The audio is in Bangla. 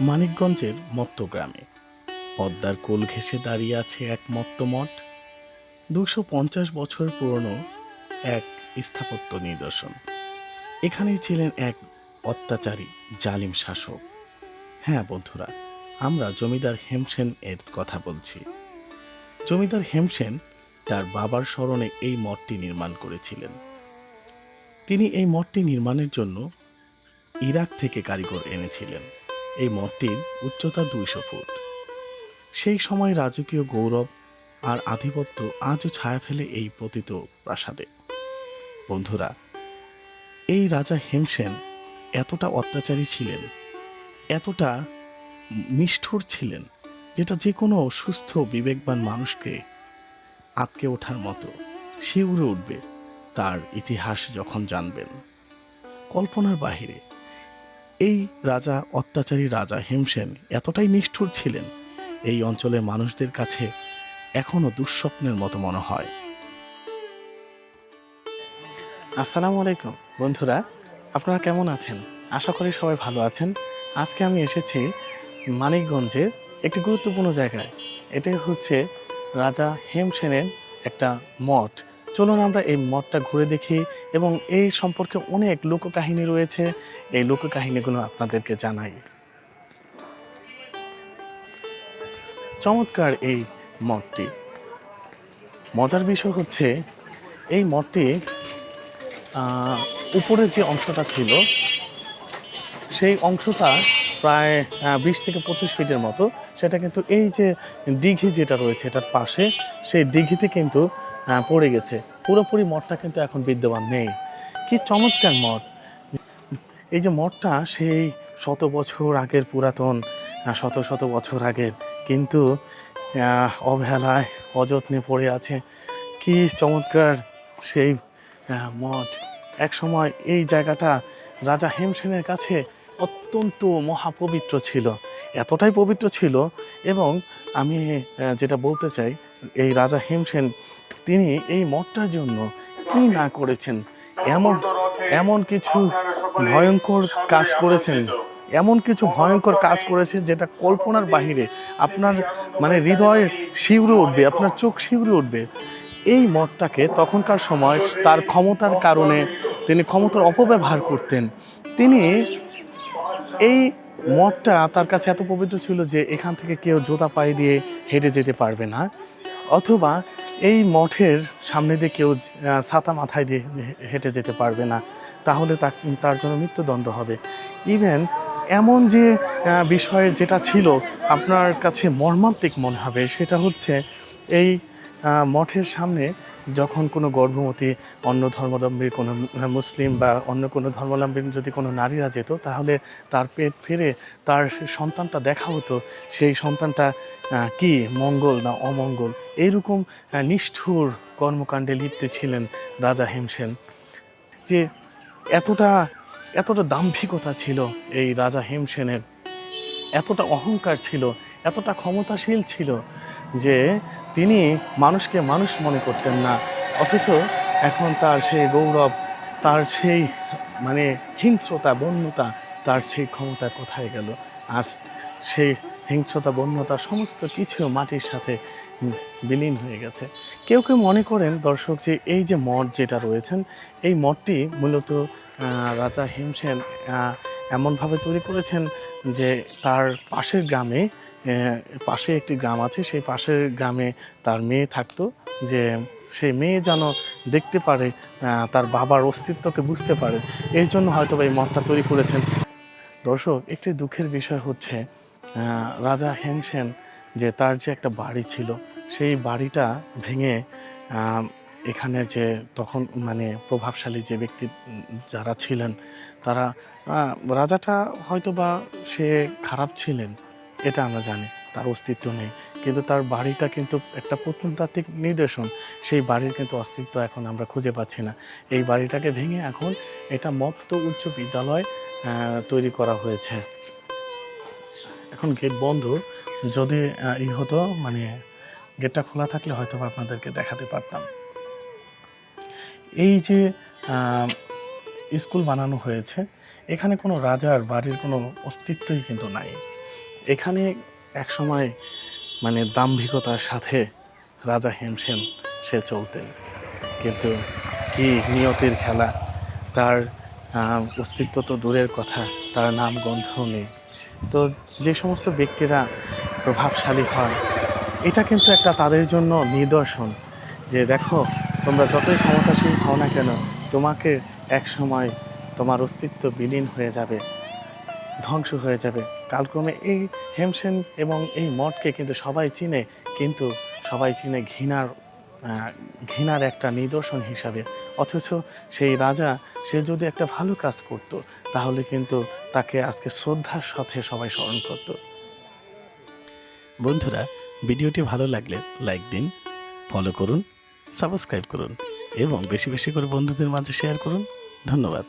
মানিকগঞ্জের মত্ত গ্রামে। পদ্মার কোল ঘেঁষে দাঁড়িয়ে আছে এক মত্ত মঠ। দুশো পঞ্চাশ বছর পুরনো এক স্থাপত্য নিদর্শন। এখানেই ছিলেন এক অত্যাচারী জালিম শাসক। হ্যাঁ বন্ধুরা, আমরা জমিদার হেমসেন এর কথা বলছি। জমিদার হেমসেন তার বাবার স্মরণে এই মঠটি নির্মাণ করেছিলেন। তিনি এই মঠটি নির্মাণের জন্য ইরাক থেকে কারিগর এনেছিলেন। এই মঠটির উচ্চতা দুইশো ফুট। সেই সময় রাজকীয় গৌরব আর আধিপত্য আজও ছায়া ফেলে এই পতিত প্রাসাদে। বন্ধুরা, এই রাজা হেমসেন এতটা অত্যাচারী ছিলেন, এতটা নিষ্ঠুর ছিলেন, যেটা যে কোনো সুস্থ, বিবেকবান মানুষকে আটকে ওঠার মতো শিউরে উঠবে তার ইতিহাস যখন জানবেন। কল্পনার বাহিরে এই রাজা অত্যাচারী রাজা হেমসেন এতটাই নিষ্ঠুর ছিলেন। এই অঞ্চলের মানুষদের কাছে এখনও দুঃস্বপ্নের মতো মনে হয়। আসসালামু আলাইকুম, বন্ধুরা। আপনারা কেমন আছেন? আশা করি সবাই ভালো আছেন। আজকে আমি এসেছি মানিকগঞ্জের একটি গুরুত্বপূর্ণ জায়গায়। এটাই হচ্ছে রাজা হেমসেনের একটা মঠ। চলুন আমরা এই মঠটা ঘুরে দেখি এবং এই সম্পর্কে অনেক লোককাহিনী রয়েছে। এই লোককাহিনীগুলো আপনাদেরকে জানাই। চমৎকার এই মঠটি। মজার বিষয় হচ্ছে এই মঠটি আহ, উপরের যে অংশটা ছিল সেই অংশটা প্রায় বিশ থেকে পঁচিশ ফিটের মতো। সেটা কিন্তু এই যে দিঘি যেটা রয়েছে এটার পাশে সেই দিঘিতে কিন্তু পড়ে গেছে। পুরোপুরি মঠটা কিন্তু এখন বিদ্যমান নেই। কি চমৎকার মঠ। এই যে মঠটা সেই শত বছর আগের পুরাতন শত শত বছর আগের, কিন্তু অবহেলায় অযত্নে পড়ে আছে। কি চমৎকার সেই মঠ। এক সময় এই জায়গাটা রাজা হেমসেনের কাছে অত্যন্ত মহাপবিত্র ছিল। এতটাই পবিত্র ছিল এবং আমি যেটা বলতে চাই, এই রাজা হেমসেন তিনি এই মঠটার জন্য কি না করেছেন? এমন এমন কিছু ভয়ঙ্কর কাজ করেছেন। এমন কিছু ভয়ঙ্কর কাজ করেছে যেটা কল্পনার বাহিরে আপনার মানে হৃদয় শিউরে উঠবে, আপনার চোখ শিউরে উঠবে। এই মঠটাকে তখনকার সময় তার ক্ষমতার কারণে তিনি ক্ষমতার অপব্যবহার করতেন। তিনি এই মঠটা তার কাছে এত পবিত্র ছিল যে এখান থেকে কেউ জোতা পায়ে দিয়ে হেঁটে যেতে পারবে না। অথবা এই মঠের সামনে দিয়ে কেউ ছাতা মাথায় দিয়ে হেঁটে যেতে পারবে না, তাহলে তার জন্য মৃত্যুদণ্ড হবে। ইভেন এমন যে বিষয়ে যেটা ছিল আপনার কাছে মর্মান্তিক মনে হবে, সেটা হচ্ছে এই মঠের সামনে যখন কোনো গর্ভবতী অন্য ধর্মাবলম্বী কোনো মুসলিম বা অন্য কোনো ধর্মাবলম্বীর যদি কোনো নারীরা যেত, তাহলে তার পেট ফিরে তার সন্তানটা দেখা হতো, সেই সন্তানটা কি মঙ্গল না অমঙ্গল? এইরকম নিষ্ঠুর কর্মকাণ্ডে লিপ্ত ছিলেন রাজা হেমসেন। যে এতটা এতটা দাম্ভিকতা ছিল এই রাজা হেমসেনের, এতটা অহংকার ছিল, এতটা ক্ষমতাশীল ছিল যে তিনি মানুষকে মানুষ মনে করতেন না, অথচ এখন তার সেই গৌরব, তার সেই মানে হিংস্রতা, বন্যতা, তার সেই ক্ষমতা কোথায় গেল? আজ সেই হিংস্রতা, বন্যতা সমস্ত কিছু মাটির সাথে বিলীন হয়ে গেছে। কেউ কেউ মনে করেন, দর্শক, যে এই যে মঠ যেটা রয়েছেন, এই মঠটি মূলত রাজা হিমসেন এমনভাবে তৈরি করেছেন যে তার পাশের গ্রামে পাশে একটি গ্রাম আছে, সেই পাশের গ্রামে তার মেয়ে থাকতো যে সেই মেয়ে যেন দেখতে পারে তার বাবার অস্তিত্বকে বুঝতে পারে। এর জন্য হয়তো এই মঠটা তৈরি করেছেন। দর্শক, একটি দুঃখের বিষয় হচ্ছে রাজা হেমসেন যে তার যে একটা বাড়ি ছিল, সেই বাড়িটা ভেঙে এখানের যে তখন মানে প্রভাবশালী যে ব্যক্তি যারা ছিলেন, তারা রাজাটা হয়তো বা সে খারাপ ছিলেন। এটা আমরা জানি, তার অস্তিত্ব নেই। কিন্তু তার বাড়িটা কিন্তু একটা প্রত্নতাত্ত্বিক নিদর্শন। সেই বাড়ির কিন্তু অস্তিত্ব এখন আমরা খুঁজে পাচ্ছি না। এই বাড়িটাকে ভেঙে এখন এটা মত্ত উচ্চ বিদ্যালয় তৈরি করা হয়েছে। এখন গেট বন্ধ। যদি ই হতো মানে গেটটা খোলা থাকলে হয়তো আপনাদেরকে দেখাতে পারতাম। এই যে স্কুল বানানো হয়েছে, এখানে কোনো রাজার বাড়ির কোনো অস্তিত্বই কিন্তু নাই। এখানে একসময় মানে দাম্ভিকতার সাথে রাজা হেমসেন সে চলতেন। কিন্তু কি নিয়তির খেলা, তার অস্তিত্ব তো দূরের কথা, তার নাম গন্ধও নেই। তো যে সমস্ত ব্যক্তিরা প্রভাবশালী হয় এটা কিন্তু একটা তাদের জন্য নিদর্শন যে দেখো, তোমরা যতই ক্ষমতাশীল হও না কেন, তোমাকে এক সময় তোমার অস্তিত্ব বিলীন হয়ে যাবে। ধ্বংস হয়ে যাবে। কালক্রমে এই হেমসেন এবং এই মঠকে কিন্তু সবাই চিনে, কিন্তু সবাই চিনে ঘৃণার ঘৃণার একটা নিদর্শন হিসাবে। অথচ সেই রাজা, সে যদি একটা ভালো কাজ করত, তাহলে কিন্তু তাকে আজকে শ্রদ্ধার সাথে সবাই স্মরণ করত। বন্ধুরা, ভিডিওটি ভালো লাগলে লাইক দিন, ফলো করুন, সাবস্ক্রাইব করুন এবং বেশি বেশি করে বন্ধুদের মাঝে শেয়ার করুন। ধন্যবাদ।